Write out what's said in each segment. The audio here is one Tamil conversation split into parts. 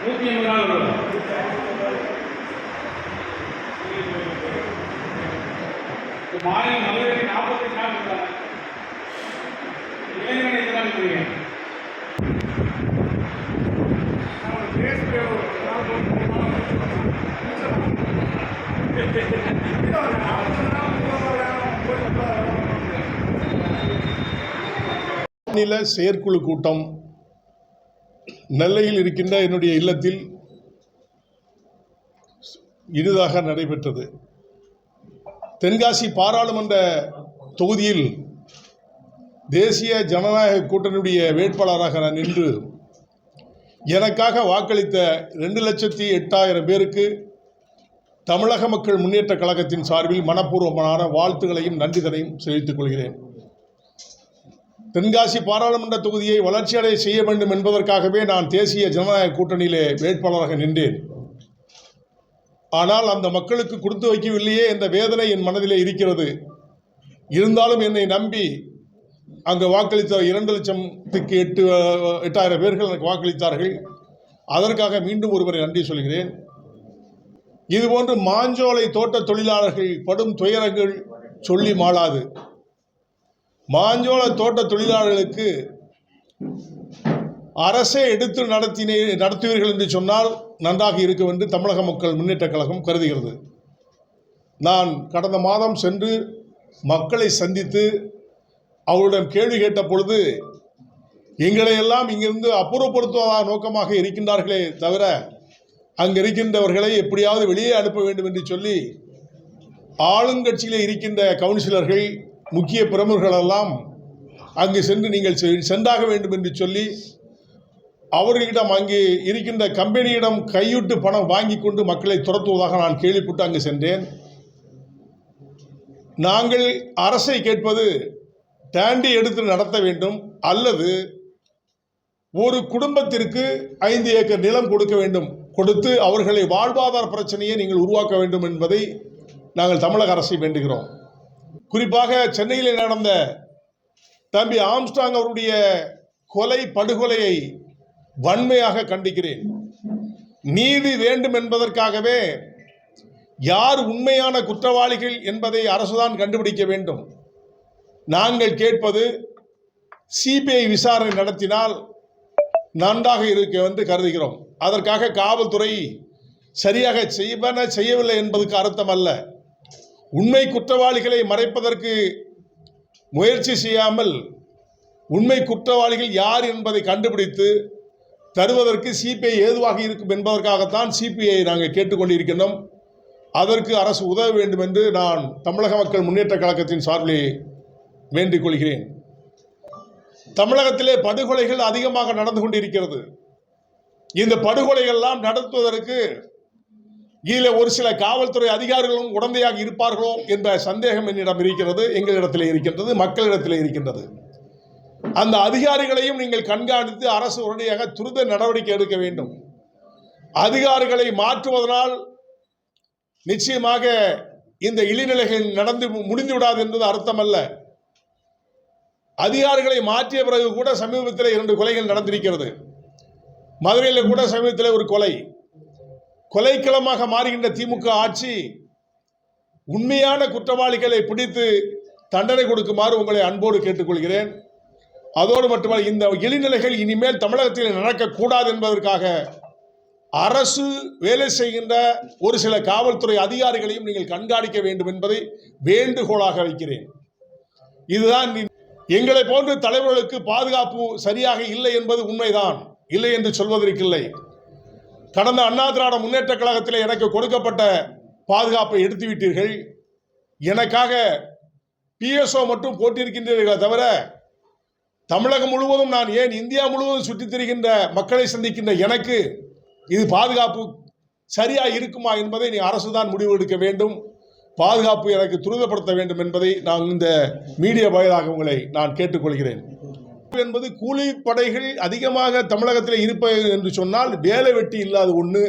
நூற்றி ஒன்றா நாள் வரும் மாநில மதுரைக்கு நாற்பத்தி நாள். இளைஞர்கள் எத்தனை நாள் இருக்கிறீங்க மாநில செயற்குழு கூட்டம் நெல்லையில் இருக்கின்ற என்னுடைய இல்லத்தில் இனிதாக நடைபெற்றது. தென்காசி பாராளுமன்ற தொகுதியில் தேசிய ஜனநாயக கூட்டணியுடைய வேட்பாளராக நான் நின்று எனக்காக வாக்களித்த ரெண்டு லட்சத்தி எட்டாயிரம் பேருக்கு தமிழக மக்கள் முன்னேற்ற கழகத்தின் சார்பில் மனப்பூர்வமான வாழ்த்துகளையும் நன்றிதனையும் தெரிவித்துக் கொள்கிறேன். தென்காசி பாராளுமன்ற தொகுதியை வளர்ச்சியடைய செய்ய வேண்டும் என்பதற்காகவே நான் தேசிய ஜனநாயக கூட்டணியிலே வேட்பாளராக நின்றேன். ஆனால் அந்த மக்களுக்கு கொடுத்து வைக்கவில்லையே என்ற வேதனை என் மனதிலே இருக்கிறது. இருந்தாலும் என்னை நம்பி அங்கு வாக்களித்த இரண்டு லட்சத்துக்கு எட்டு எட்டாயிரம் பேர்கள் எனக்கு வாக்களித்தார்கள். அதற்காக மீண்டும் ஒருவரை நன்றி சொல்கிறேன். இதுபோன்று மாஞ்சோலை தோட்ட தொழிலாளர்கள் படும் துயரங்கள் சொல்லி மாளாது. மாஞ்சோள தோட்ட தொழிலாளர்களுக்கு அரசே எடுத்து நடத்தினே நடத்துவீர்கள் என்று சொன்னால் நன்றாக இருக்கும் என்று தமிழக மக்கள் முன்னேற்றக் கழகம் கருதுகிறது. நான் கடந்த மாதம் சென்று மக்களை சந்தித்து அவர்களிடம் கேள்வி கேட்ட பொழுது எங்களை எல்லாம் இங்கிருந்து அப்புறப்படுத்துவதாக நோக்கமாக இருக்கின்றார்களே தவிர அங்கு இருக்கின்றவர்களை எப்படியாவது வெளியே அனுப்ப வேண்டும் என்று சொல்லி ஆளுங்கட்சியில் இருக்கின்ற கவுன்சிலர்கள் முக்கிய பிரமுகர்களெல்லாம் அங்கு சென்று நீங்கள் செ- சென்றாக வேண்டும் என்று சொல்லி அவர்களிடம் அங்கே இருக்கின்ற கம்பெனியிடம் கையிட்டு பணம் வாங்கி கொண்டு மக்களை துரத்துவதாக நான் கேள்விப்பட்டு அங்கு சென்றேன். நாங்கள் அரசை கேட்பது டேண்டி எடுத்து நடத்த வேண்டும் அல்லது ஒரு குடும்பத்திற்கு ஐந்து ஏக்கர் நிலம் கொடுக்க வேண்டும். கொடுத்து அவர்களை வாழ்வாதார பிரச்சனையை நீங்கள் உருவாக்க வேண்டும் என்பதை நாங்கள் தமிழக அரசை வேண்டுகிறோம். குறிப்பாக சென்னையில் நடந்த தம்பி ஆம்ஸ்டாங் அவருடைய கொலை படுகொலையை வன்மையாக கண்டிக்கிறேன். நீதி வேண்டும் என்பதற்காகவே யார் உண்மையான குற்றவாளிகள் என்பதை அரசுதான் கண்டுபிடிக்க வேண்டும். நாங்கள் கேட்பது சிபிஐ விசாரணை நடத்தினால் நன்றாக இருக்க என்று கருதுகிறோம். அதற்காக காவல்துறை சரியாக செய்வன செய்யவில்லை என்பதற்கு அர்த்தம் அல்ல. உண்மை குற்றவாளிகளை மறைப்பதற்கு முயற்சி செய்யாமல் உண்மை குற்றவாளிகள் யார் என்பதை கண்டுபிடித்து தருவதற்கு சிபிஐ ஏதுவாக இருக்கும் என்பதற்காகத்தான் சிபிஐ நாங்கள் கேட்டுக்கொண்டிருக்கின்றோம். அதற்கு அரசு உதவ வேண்டும் என்று நான் தமிழக மக்கள் முன்னேற்ற கழகத்தின் சார்பிலே வேண்டிக் கொள்கிறேன். தமிழகத்திலே படுகொலைகள் அதிகமாக நடந்து கொண்டிருக்கிறது. இந்த படுகொலைகள்லாம் நடத்துவதற்கு இதில் ஒரு சில காவல்துறை அதிகாரிகளும் உடந்தையாக இருப்பார்களோ என்ற சந்தேகம் என்னிடம் இருக்கிறது எங்களிடத்தில் இருக்கின்றது மக்களிடத்தில் இருக்கின்றது. அந்த அதிகாரிகளையும் நீங்கள் கண்காணித்து அரசு உடனடியாக துரித நடவடிக்கை எடுக்க வேண்டும். அதிகாரிகளை மாற்றுவதனால் நிச்சயமாக இந்த இழிநிலைகள் நடந்து முடிந்து விடாது என்பது அர்த்தமல்ல. அதிகாரிகளை மாற்றிய பிறகு கூட சமீபத்தில் இரண்டு கொலைகள் நடந்திருக்கிறது. மதுரையில் கூட சமீபத்தில் ஒரு கொலை. கொலைக்களமாக மாறுகின்ற திமுக ஆட்சி உண்மையான குற்றவாளிகளை பிடித்து தண்டனை கொடுக்குமாறு உங்களை அன்போடு கேட்டுக்கொள்கிறேன். அதோடு மட்டுமல்ல இந்த இழிநிலைகள் இனிமேல் தமிழகத்தில் நடக்கக்கூடாது என்பதற்காக அரசு வேலை செய்கின்ற ஒரு சில காவல்துறை அதிகாரிகளையும் நீங்கள் கண்காணிக்க வேண்டும் என்பதை வேண்டுகோளாக வைக்கிறேன். இதுதான் எங்களை போன்ற தலைவர்களுக்கு பாதுகாப்பு சரியாக இல்லை என்பது உண்மைதான். இல்லை என்று சொல்வதற்கில்லை. கடந்த அண்ணா திராவிட முன்னேற்ற கழகத்தில் எனக்கு கொடுக்கப்பட்ட பாதுகாப்பை எடுத்து விட்டீர்கள் எனக்காக பிஎஸ்ஓ மட்டும் போட்டிருக்கின்றீர்களே தவிர தமிழகம் முழுவதும் நான் ஏன் இந்தியா முழுவதும் சுற்றித் திரிகின்ற மக்களை சந்திக்கின்ற எனக்கு இது பாதுகாப்பு சரியாக இருக்குமா என்பதை நீ அரசு தான் முடிவு எடுக்க வேண்டும். பாதுகாப்பு எனக்கு துரிதப்படுத்த வேண்டும் என்பதை நான் இந்த மீடியா வாயிலாக உங்களை நான் கேட்டுக்கொள்கிறேன். என்பது கூலிப்படைகள் அதிகமாக தமிழகத்தில் இருப்பது என்று சொன்னால் வேலை வெட்டி இல்லாத ஒன்று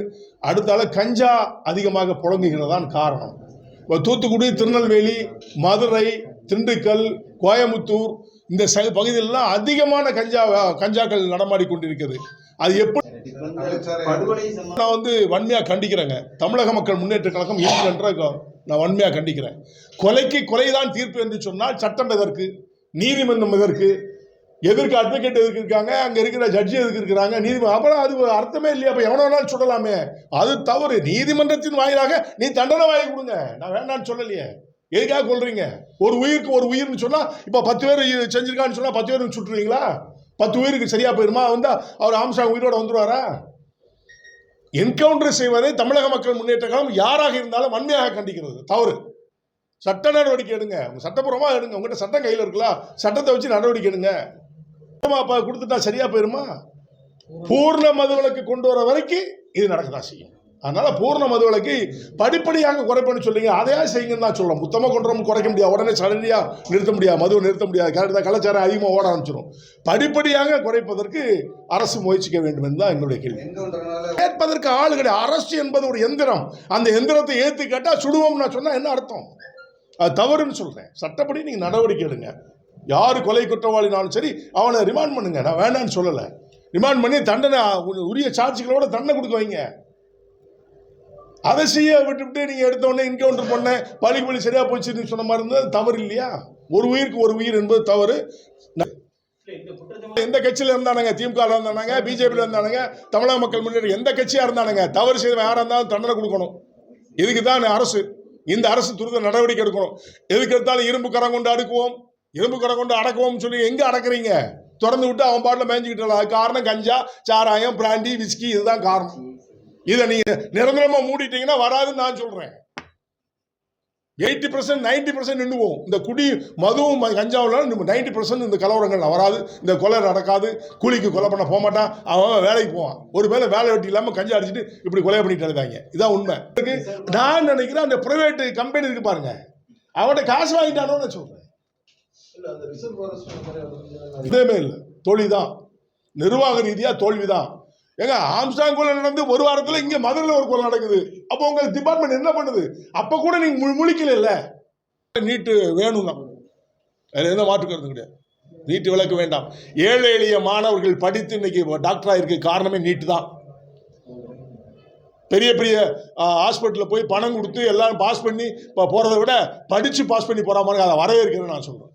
அடுத்தால கஞ்சா அதிகமாக புழங்குகிறதான் காரணம். இப்போ தூத்துக்குடி திருநெல்வேலி மதுரை திண்டுக்கல் கோயமுத்தூர் இந்த ச பகுதியிலெல்லாம் அதிகமான கஞ்சா கஞ்சாக்கள் நடமாடி கொண்டிருக்கிறது. அது எப்படி நான் வந்து வன்மையாக கண்டிக்கிறேங்க. தமிழக மக்கள் முன்னேற்ற கழகம் இருக்கின்ற நான் வன்மையாக கண்டிக்கிறேன். கொலைக்கு கொலைதான் தீர்ப்பு என்று சொன்னால் சட்டம் எதற்கு? நீதிமன்றம் எதற்கு? எதற்கு அட்வொகேட் எதுக்கு இருக்காங்க? அங்கே இருக்கிற ஜட்ஜி எதுக்கு இருக்கிறாங்க? நீதிமன்றம் அப்புறம் அது அர்த்தமே இல்லையா? அப்போ எவனோ வேணாலும் சொல்லலாமே. அது தவறு. நீதிமன்றத்தின் வாயிலாக நீ தண்டனை வாங்கி கொடுங்க. நான் வேண்டாம்னு சொல்லலையே. எதுக்காக கொள்றீங்க ஒரு உயிருக்கு ஒரு உயிர்னு சொன்னால் இப்போ பத்து பேர் செஞ்சிருக்கான்னு சொன்னால் பத்து பேருக்கு சுட்டுருவீங்களா பத்து உயிருக்கு சரியா போயிருமா? வந்தா அவர் ஆம்சா உயிரோட வந்துருவாரா? என்கவுண்டர் செய்வதை தமிழக மக்கள் முன்னேற்ற கழகம் யாராக இருந்தாலும் வன்மையாக கண்டிக்கிறது. தவறு. சட்ட நடவடிக்கை எடுங்க. உங்க சட்டப்பூர்வமாக எடுங்க. உங்ககிட்ட சட்டம் கையில் இருக்கலாம் சட்டத்தை வச்சு நடவடிக்கை எடுங்க. அப்பா கொடுத்துட்டா சரியா போயிருமா? பூர்ண மதுவிலக்கு கொண்டு வர வரைக்கும் இது நடக்கதான் செய்யும். அதனால பூர்ண மதுவிலக்கு படிப்படியாக குறைப்பேன்னு சொல்லிங்க அதையா செய்யுங்கன்னு தான் சொல்றோம். மொத்தமாக கொண்டு வந்து குறைக்க முடியாது. உடனே சடனியாக நிறுத்த முடியாது. மதுவை நிறுத்த முடியாது. கரெக்டாக கலாச்சாரம் அதிகமாக ஓட ஆரம்பிச்சிடும் படிப்படியாக குறைப்பதற்கு அரசு முயற்சிக்க வேண்டும் என்று தான் என்னுடைய கேள்வி. கேட்பதற்கு ஆள் கிடையாது. அரசு என்பது ஒரு எந்திரம். அந்த எந்திரத்தை ஏற்றி கேட்டால் சுடுவோம் நான் சொன்னால் என்ன அர்த்தம்? அது தவறுன்னு சொல்கிறேன் சட்டப்படி நீங்கள் நடவடிக்கை எடுங்க. யார் கொலை குற்றவாளினாலும் சரி அவனை ரிமாண்ட் பண்ணுங்க. நான் வேண்டாம்னு சொல்லலை. ரிமாண்ட் பண்ணி தண்டனை உரிய சாட்சிகளோட தண்டனை கொடுக்க வைங்க. அதை செய்ய விட்டுவிட்டு நீங்கள் எடுத்தோடனே என்கவுண்டர் பண்ண பழி பழி சரியாக போச்சுன்னு சொன்ன மாதிரி இருந்தால் தவறு இல்லையா? ஒரு உயிருக்கு ஒரு உயிர் என்பது தவறு. எந்த கட்சியில இருந்தானுங்க? திமுக இருந்தானுங்க பிஜேபியில் இருந்தானுங்க தமிழக மக்கள் முன்னேற்ற எந்த கட்சியா இருந்தானுங்க? தவறு செய்தவன் யாரா இருந்தாலும் தண்டனை கொடுக்கணும். இதுக்கு தான் அரசு. இந்த அரசு துரித நடவடிக்கை எடுக்கணும். எதுக்கு எடுத்தாலும் இரும்பு கரம் கொண்டு அடுக்குவோம். இரும்பு கரம் கொண்டு அடக்குவோம்னு சொல்லி எங்க அடக்குறீங்க? திறந்து விட்டு அவன் பாட்டில் மேய்ஞ்சிக்கிட்டு அது காரணம் கஞ்சா சாராயம் பிராண்டி விஸ்கி இதுதான் காரணம். இதை நீங்க நிரந்தரமா மூடிட்டீங்கன்னா வராதுன்னு நான் சொல்றேன். எயிட்டி பர்சன்ட் நைன்டி பர்சன்ட் நின்றுவோம் இந்த குடி மதுவும் கஞ்சாவும் நைன்டி பர்சன்ட் இந்த கலவரங்கள் வராது. இந்த கொலை நடக்காது. கூலிக்கு கொலை பண்ண போக மாட்டான். அவன் வேலைக்கு போவான். ஒரு வேளை வேலை வெட்டி இல்லாமல் கஞ்சா அடிச்சுட்டு இப்படி கொலை பண்ணிட்டு இருந்தாங்க இதான் உண்மை. நான் நினைக்கிறேன் அந்த பிரைவேட் கம்பெனி இருக்கு பாருங்க. அவன்கிட்ட காசு வாங்கிட்டானோன்னு மாதிரி அது- இதேமே இல்லை தோல்வி தான் நிர்வாக ரீதியாக தோல்வி தான் ஏங்க ஆம்ஸ்டாங் கொலை நடந்து ஒரு வாரத்தில் இங்கே மதுரையில் ஒரு கொலை நடக்குது. அப்போ உங்கள் டிபார்ட்மெண்ட் என்ன பண்ணுது? அப்போ கூட நீங்கள் முழிக்கல நீட்டு வேணும் தான் வேறு எந்த மாற்று கருத்து கிடையாது. நீட்டு விளக்க வேண்டாம். ஏழை எளிய மாணவர்கள் படித்து இன்னைக்கு டாக்டராக இருக்க காரணமே நீட்டு தான். பெரிய பெரிய ஹாஸ்பிட்டலில் போய் பணம் கொடுத்து எல்லாரும் பாஸ் பண்ணி இப்போ போகிறத விட படித்து பாஸ் பண்ணி போகிற மாதிரி அதை வரவேற்கிறேன்னு நான் சொல்கிறேன்